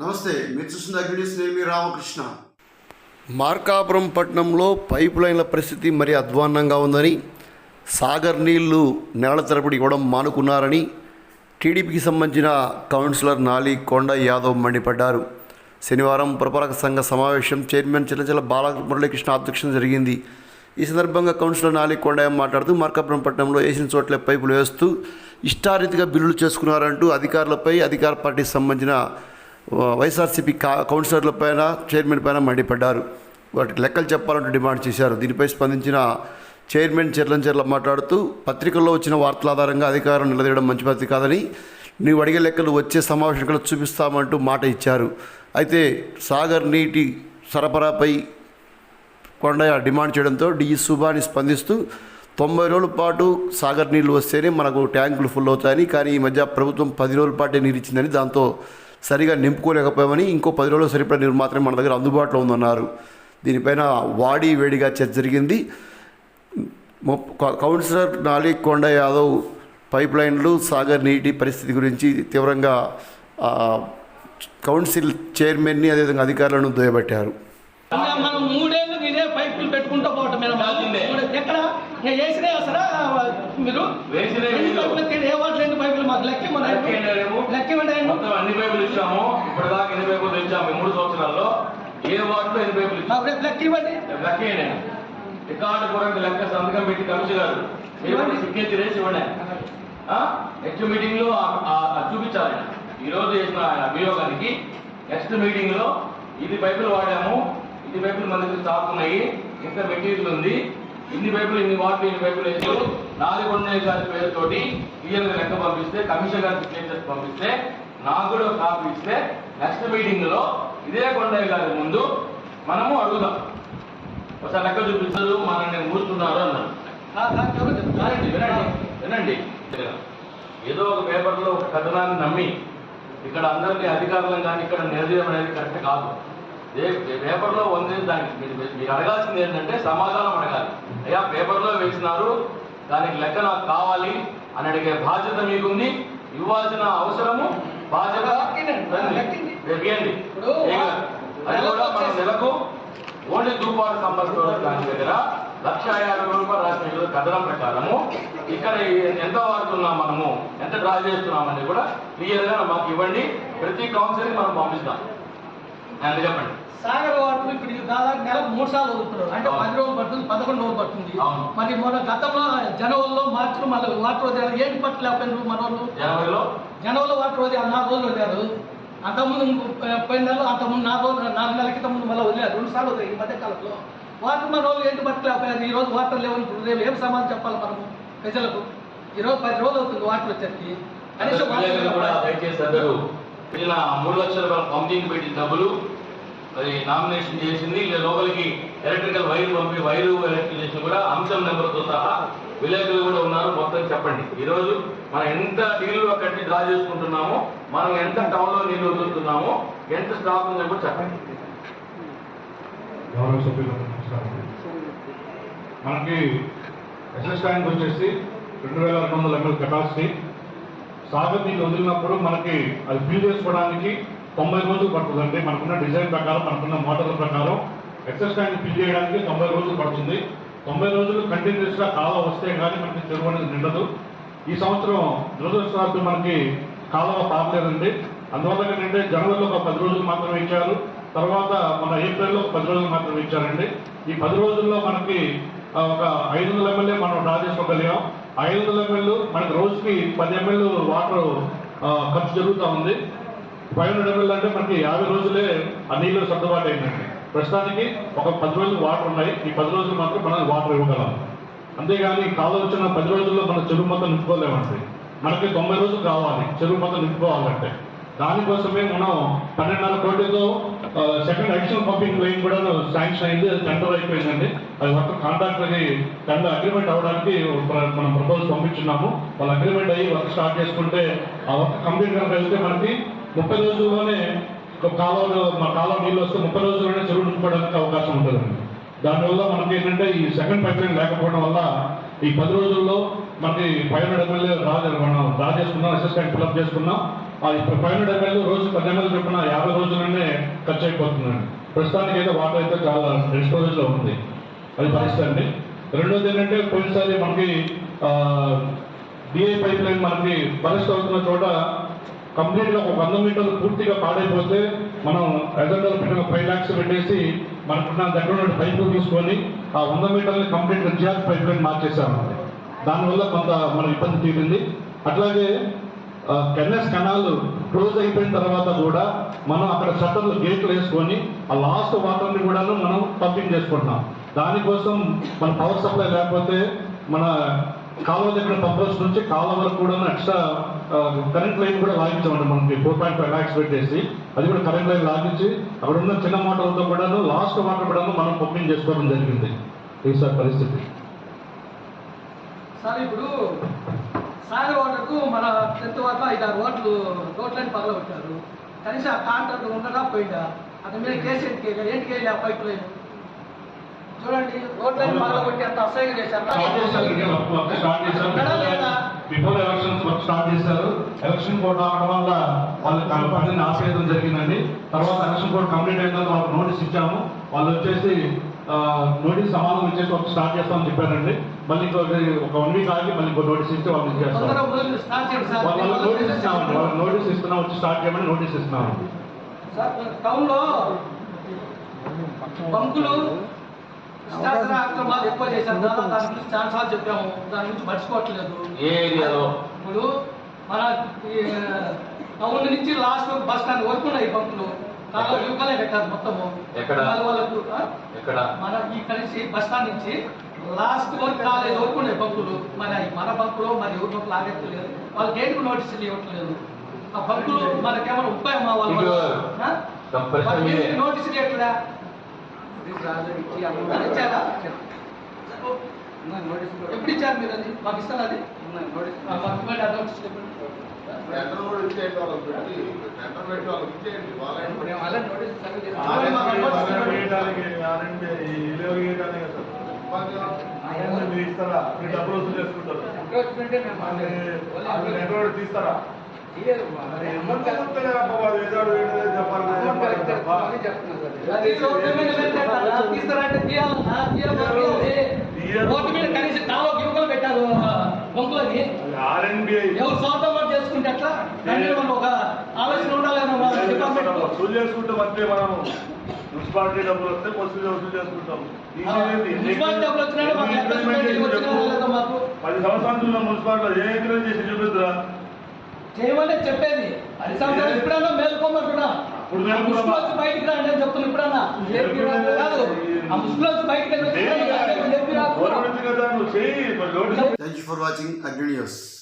నమస్తే మీరు చూస్తున్న అగ్నిస్ రామకృష్ణ. మార్కాపురం పట్టణంలో పైప్ లైన్ల పరిస్థితి మరీ అధ్వాన్నంగా ఉందని సాగర్ నీళ్ళు నెలల తరబడి ఇవ్వడం మానుకున్నారని టీడీపీకి సంబంధించిన కౌన్సిలర్ నాలి కొండ యాదవ్ మండిపడ్డారు. శనివారం పురపాలక సంఘ సమావేశం చైర్మన్ చిల్లచల బాల మురళీకృష్ణ అధ్యక్షత జరిగింది. ఈ సందర్భంగా కౌన్సిలర్ నాలి కొండయ్య మాట్లాడుతూ మార్కాపురం పట్టణంలో వేసిన చోట్ల పైపులు వేస్తూ ఇష్టారీతిగా బిల్లులు చేసుకున్నారంటూ అధికారులపై అధికార పార్టీకి సంబంధించిన వైఎస్ఆర్సీపీ కా కౌన్సిలర్ల పైన చైర్మన్ పైన మండిపడ్డారు. వాటికి లెక్కలు చెప్పాలంటూ డిమాండ్ చేశారు. దీనిపై స్పందించిన చైర్మన్ చెర్లంచెర్ల మాట్లాడుతూ పత్రికల్లో వచ్చిన వార్తల ఆధారంగా అధికారం నిలదీయడం మంచి పద్ధతి కాదని నీవు అడిగే లెక్కలు వచ్చే సమావేశంలో చూపిస్తామంటూ మాట ఇచ్చారు. అయితే సాగర్ నీటి సరఫరాపై కొండయ్య డిమాండ్ చేయడంతో డిఈ సుభాని స్పందిస్తూ తొంభై రోజుల పాటు సాగర్ నీళ్ళు వస్తేనే మనకు ట్యాంకులు ఫుల్ అవుతాయని కానీ ఈ మధ్య ప్రభుత్వం పది రోజుల పాటే నీరు ఇచ్చిందని దాంతో సరిగా నింపుకోలేకపోయామని ఇంకో పది రోజులు సరిపడా నీరు మాత్రమే మన దగ్గర అందుబాటులో ఉందన్నారు. దీనిపైన వాడి వేడిగా చర్చ జరిగింది. కౌన్సిలర్ నాలి కొండ యాదవ్ పైప్ లైన్లు సాగర్ నీటి పరిస్థితి గురించి తీవ్రంగా కౌన్సిల్ చైర్మన్ని అదేవిధంగా అధికారులను దుయ్యబట్టారు ఇంకా మనం మూడేళ్ళు ఇదే పైపులు పెట్టుకుంటూ పోవటం మీద ఎక్కడ ఇంకా వేసినాయి అసలు మీరు వేసినాయి ఎన్ని వీళ్ళు. పైపులు ఎక్కాయి? ఏ వాటిలో ఎన్ని పైపులు మాకు లెక్క ఇవ్వండి. లెక్క ఏంటి రేపు? లెక్క ఇవ్వండి ఆయన. మొత్తం అన్ని పైపులు ఇచ్చాము. ఇప్పటిదాకా ఎన్ని పైపులు తెచ్చాము? మూడు సంవత్సరాల్లో. ఏ వార్డులో ఎన్ని పైపులు ఇచ్చాము? మాకు రేపు లెక్క ఇవ్వండి. లెక్క ఏంటి రికార్డు కూడా లెక్క సంతకం పెట్టి కమిషన్ గారు సిగ్నేచర్ వేసి ఇవ్వండి నెక్స్ట్ మీటింగ్లో చూపించాలి. ఈ రోజు చేసిన ఆయన అభియోగానికి నెక్స్ట్ మీటింగ్లో ఇది పైపులు వాడాము. ఇది పైపులు మన దగ్గర స్టాక్ ఉన్నాయి ఇంత మెటీరియల్ ఉంది. ఇన్ని పైపులు ఇన్ని వాటర్ ఇన్ని పైపులు వేసి నాలుగొండ గారి పేరుతోటి. క్లియర్ లెక్క పంపిస్తే కమిషన్ గారికి స్టేటస్ పంపిస్తే నాకు కూడా కాపీ ఇస్తే నెక్స్ట్ మీటింగ్లో ఇదే కొండయ్య గారి ముందు మనము అడుగుదాం. ఒకసారి లెక్క చూపిస్తారు మనల్ని మూస్తున్నారు అన్నారు. వినండి వినండి ఏదో ఒక పేపర్లో ఒక కథనాన్ని నమ్మి ఇక్కడ అందరినీ అధికారులను కానీ ఇక్కడ నిలదీయడం అనేది కరెక్ట్ కాదు. పేపర్లో ఉంది దానికి. మీరు మీరు అడగాల్సింది ఏంటంటే సమాధానం అడగాలి. అయ్యా పేపర్లో వేసినారు దానికి లెక్క నాకు కావాలి అని అడిగే బాధ్యత మీకుంది. ఇవ్వాల్సిన అవసరము బాధ్యత. అది కూడా మనం నెలకు ఓన్లీ దుబ్బాడు సంపర్క దాని దగ్గర లక్ష యాభై రూపాయలు రాసిన కథనం ప్రకారము ఇక్కడ ఎంత వాడుతున్నాం మనము ఎంత డ్రా చేస్తున్నామని కూడా క్లియర్గా మాకు ఇవ్వండి. ప్రతి కౌన్సిలింగ్ మనం పంపిస్తాం. చెప్పండి. సాగర్ వాటర్ ఇప్పుడు దాదాపు నెలకు మూడు సార్లు వదులుతున్నారు. అంటే. పది రోజులు పడుతుంది పదకొండు రోజులు పడుతుంది. మరి మొన్న గతంలో జనవరిలో మార్చిలో మళ్ళీ వాటర్ వదిలేరు. ఏంటి పట్టలేకపోయినారు మన వాళ్ళు? జనవరిలో? జనవరిలో వాటర్ వదిలి నాలుగు రోజులు వదిలారు. అంతకుముందు పోయిన నెలలో అంతకుముందు నాలుగు రోజులు నాలుగు నెలల క్రితం ముందు మళ్ళీ వదిలేరు. రెండు సార్లు వదిలేదు ఈ మధ్య కాలంలో. వాటర్ మన రోజులు ఏంటి పట్టలేకపోయారు? ఈ రోజు వాటర్ లేవని ఇప్పుడు రేపు ఏం సమాధానం చెప్పాలి మనము ప్రజలకు? ఈ రోజు పది రోజులు అవుతుంది వాటర్ వచ్చేసి కనీసం ఇలా మూడు లక్షల రూపాయల పంపింగ్ పెట్టి డబ్బులు అది నామినేషన్ చేసింది. ఇలా లోపలికి ఎలక్ట్రికల్ వైర్ పంపి వైరు ఎలక్ట్రికేషన్ కూడా అంశం నెంబర్తో సహా విలేకరులు కూడా ఉన్నారు. మొత్తం చెప్పండి. ఈరోజు మనం ఎంత నీళ్ళు కట్టి డ్రా చేసుకుంటున్నామో మనం ఎంత టౌన్లో నీళ్ళు వదులుతున్నామో ఎంత స్టాక్ ఉందో కూడా చెప్పండి. గౌరవ సభ్యులకు నమస్కారం. మనకి ఎస్ఎస్ ట్యాంక్ వచ్చేసి రెండు వేల రెండు వందల ఎంఎల్ కెపాసిటీ సాగర్ నీళ్ళు వదిలినప్పుడు మనకి అది ఫిల్ చేసుకోవడానికి తొంభై రోజులు పడుతుందండి. మనకున్న డిజైన్ ప్రకారం మనకున్న మోటార్ల ప్రకారం ఎక్సెస్ ట్యాంక్ ఫిల్ చేయడానికి తొంభై రోజులు పడుతుంది. తొంభై రోజులు కంటిన్యూస్గా కాలం వస్తే కానీ మనకి చెరువు అనేది నిండదు. ఈ సంవత్సరం దురదృష్టవశాత్తు మనకి కాలువ పాపలేదండి అందువల్ల ఏంటంటే జనవరిలో ఒక పది రోజులు మాత్రమే ఇచ్చారు. తర్వాత మన ఏప్రిల్లో ఒక పది రోజులు మాత్రమే ఇచ్చారండి. ఈ పది రోజుల్లో మనకి ఒక ఐదు వందల ఎమ్మెల్యే మనం డ్రా చేసుకోగలిగాం. ఐదు వందల ఎంఎల్ మనకి రోజుకి పది ఎంఎల్ వాటర్ ఖర్చు జరుగుతూ ఉంది. ఫైవ్ హండ్రెడ్ ఎంఎల్ అంటే మనకి యాభై రోజులే ఆ నీళ్ళు సర్దుబాటు అయిందండి. ప్రస్తుతానికి ఒక పది రోజులు వాటర్ ఉన్నాయి. ఈ పది రోజులు మాత్రం మనం వాటర్ ఇవ్వగలం. అంతేగాని కాలువ వచ్చిన పది రోజుల్లో మనం చెరువు మొత్తం నింపుకోలేమండి. మనకి తొంభై రోజులు కావాలి చెరువు మొత్తం నింపుకోవాలంటే. దానికోసమే మనం పన్నెండున్నర కోటితో సెకండ్ అడిషనల్ పంపింగ్ లైన్ కూడా శాంక్షన్ అయింది అది టెండర్ అయిపోయిందండి. అది వర్క్ కాంట్రాక్టర్కి టెండర్ అగ్రిమెంట్ అవ్వడానికి మనం ప్రపోజల్ పంపించున్నాము. వాళ్ళు అగ్రిమెంట్ అయ్యి వర్క్ స్టార్ట్ చేసుకుంటే ఆ వర్క్ కంప్లీట్ కనుక వెళ్తే మనకి ముప్పై రోజుల్లోనే ఒక మా కాలం నీళ్ళు వస్తే ముప్పై రోజుల్లోనే చెరువు నింపడానికి అవకాశం ఉంటుందండి. దానివల్ల మనకి ఏంటంటే ఈ సెకండ్ పైప్లైన్ లేకపోవడం వల్ల ఈ పది రోజుల్లో మనకి ఫైవ్ హండ్రెడ్ ఎమ్మెల్యే రా మనం డ్రా చేసుకున్నాం అసిస్టెంట్ ఫిల్అప్ చేసుకున్నాం ఇప్పుడు ఫైవ్ హండ్రెడ్ ఎంఎల్ రోజు పది ఎంఎల్ చొప్పున యాభై రోజుల్లోనే ఖర్చు అయిపోతుందండి ప్రస్తుతానికి అయితే వాటర్ అయితే చాలా స్టోరేజ్ ఉంది. అది పరిస్థితి అండి. రెండోది ఏంటంటే పోయినసారి మనకి డిఐ పైప్ లైన్ మనకి పరిస్థితి అవుతున్న చోట కంప్లీట్గా ఒక వంద మీటర్లు పూర్తిగా పాడైపోతే మనం ఎజెండాలో పెట్టిన ఫైవ్ ల్యాక్స్ పెట్టేసి మనకున్న దగ్గర ఉన్న పైపు తీసుకొని ఆ వంద మీటర్లు కంప్లీట్ జిఆర్ పైప్ లైన్ మార్చేసాము దానివల్ల కొంత మన ఇబ్బంది తీరింది. అట్లాగే కెన్ఎస్ కెనాల్ క్లోజ్ అయిపోయిన తర్వాత కూడా మనం అక్కడ షట్టర్లు గేట్లు వేసుకొని ఆ లాస్ట్ వాటర్ని కూడా మనం పంపింగ్ చేసుకుంటున్నాం. దానికోసం మన పవర్ సప్లై లేకపోతే మన కాలువ దగ్గర పంపర్స్ నుంచి కాలువ వరకు కూడా ఎక్స్ట్రా కరెంట్ లైన్ కూడా లాగించామండి మనకి. ఫోర్ పాయింట్ ఫైవ్ ల్యాక్స్ పెట్టేసి అది కూడా కరెంట్ లైన్ లాగించి అక్కడ ఉన్న చిన్న మోటార్లతో కూడా లాస్ట్ వాటర్ కూడా మనం పంపింగ్ చేసుకోవడం జరిగింది. ఈసారి సార్ పరిస్థితి. సార్ ఇప్పుడు సాగర్ వాటర్కు మన టెన్త్ వాటర్ ఐదారు ఓట్లు రోడ్లని పగలగొట్టారు. కనీసం ఆ కాంట్రాక్ట్ ఉండగా పోయిందా అతని మీద కేసు ఎందుకు? ఏంటికి వేయలే ఆ పైప్ లైన్ చూడండి రోడ్లని పగలగొట్టి అంత అసహ్యం చేశారు. Work? Before elections work start చేశారు. ఎలక్షన్ కోడ్ రావడం వల్ల వాళ్ళకి పనిని ఆపేయడం జరిగిందండి. తర్వాత ఎలక్షన్ కోడ్ కంప్లీట్ అయిన తర్వాత వాళ్ళకి నోటీస్ ఇచ్చాము. వాళ్ళు వచ్చేసి నోటీస్ సమానం ఇచ్చేసి వర్క్ స్టార్ట్ చేస్తామని చెప్పారండి. మళ్ళీ ఇంకొక ఒక వన్ వీక్ ఆగి మళ్ళీ ఇంకో నోటీస్ ఇచ్చి వాళ్ళు ఇచ్చేస్తాం నోటీస్ వాళ్ళకి నోటీస్ ఇస్తున్నాం వచ్చి స్టార్ట్ చేయమని నోటీస్ ఇస్తున్నామండి. సార్ టౌన్లో బంకులు అక్రమాలు ఎక్కువ చేశారు. దాని దాని గురించి చాలా సార్లు చెప్పాము. దాని గురించి మర్చిపోవట్లేదు. ఏ ఏరియాలో? ఇప్పుడు మన టౌన్ నుంచి లాస్ట్ బస్ స్టాండ్ వరకు ఉన్నాయి బంకులు. చాలా యువకలే పెట్టారు మొత్తము ఎక్కడ? వాళ్ళ వాళ్ళకు? ఎక్కడ? మన ఇక్కడ నుంచి బస్ స్టాండ్ నుంచి లాస్ట్ వరకు కాలేజ్ వరకు ఉన్నాయి బంకులు. అవి మన బంకులు మరి ఎవరి బంకులు ఆగట్లేదు. ఇవ్వట్లేదు. ఆ బంకులు మనకేమైనా వాళ్ళ ఎప్పుడు ఇచ్చారు మీరు అది? మాకు అది? ఆ, మాకు ఇవ్వండి ఆ నోటీసులు ఇవ్వండి. టెండర్ కూడా ఇచ్చేయండి వాళ్ళకి పెట్టి టెండర్ పెట్టి వాళ్ళకి ఇచ్చేయండి వాళ్ళని ఇవ్వండి, మాకు ఆ నోటీసులు ఇవ్వండి. తీస్తారా అది రోడ్డు మీద పెట్టారా? తీస్తారంటే తీయాలన్నా? తీయాలి, తీయాలి. రోడ్డు మీద కనీసం కాలువ గిరుకలు పెట్టారు బొంకులని ఆర్ఎన్బిఐ ఎవరు సొంతం వాళ్ళు చేసుకుంటే ఎట్లా దాని మీద మనం ఒక ఆలోచన డిపార్ట్మెంట్ వసూలు చేసుకుంటాం అంతే మనం. మున్సిపాలిటీ డబ్బులు వస్తే వసూలు వసూలు చేసుకుంటాం. పది సంవత్సరాలు మున్సిపాలిటీ ఏ ఇంప్లిమెంట్ చేసి చూపిద్దురా? చేయమని చెప్పేది. అది సంవత్సరాలు ఇప్పుడన్నా మేల్కోమంటున్నా ఇప్పుడు ఆ మేల్కోమా? ముసుగులో వచ్చి బయటికి రండి అని చెప్తున్నా ఇప్పుడన్నా. కాదు. ఆ బయటికి చెప్పి